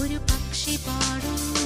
ഒരു പക്ഷി പാടും.